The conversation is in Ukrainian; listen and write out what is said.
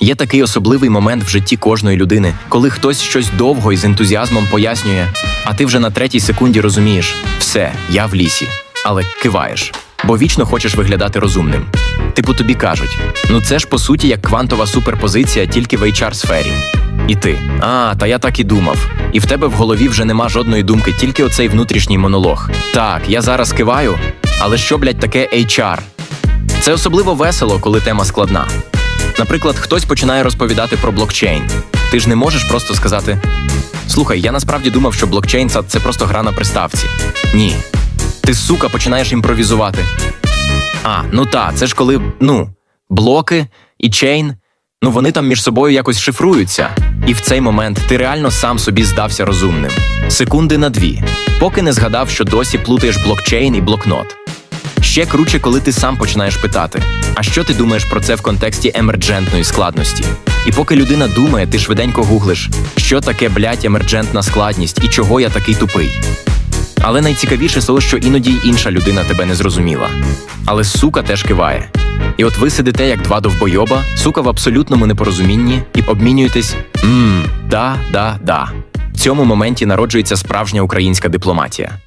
Є такий особливий момент в житті кожної людини, коли хтось щось довго і з ентузіазмом пояснює, а ти вже на третій секунді розумієш все, я в лісі, але киваєш, бо вічно хочеш виглядати розумним. Типу тобі кажуть: ну це ж по суті як квантова суперпозиція тільки в HR сфері. І ти, а, та я так і думав. І в тебе в голові вже нема жодної думки, тільки оцей внутрішній монолог. Так, я зараз киваю, але що, блядь, таке HR? Це особливо весело, коли тема складна. Наприклад, хтось починає розповідати про блокчейн. Ти ж не можеш просто сказати: Слухай, я насправді думав, що блокчейн це- просто гра на приставці. Ні. Ти, сука, починаєш імпровізувати. А, ну та, це ж коли, ну, блоки і чейн, ну вони там між собою якось шифруються. І в цей момент ти реально сам собі здався розумним. Секунди на дві, поки не згадав, що досі плутаєш блокчейн і блокнот. Ще круче, коли ти сам починаєш питати: а що ти думаєш про це в контексті емерджентної складності? І поки людина думає, ти швиденько гуглиш, що таке блядь, емерджентна складність і чого я такий тупий. Але найцікавіше того, що іноді й інша людина тебе не зрозуміла. Але сука теж киває. І от ви сидите як два довбойоба, сука в абсолютному непорозумінні, і обмінюєтесь мм, да, да, да. В цьому моменті народжується справжня українська дипломатія.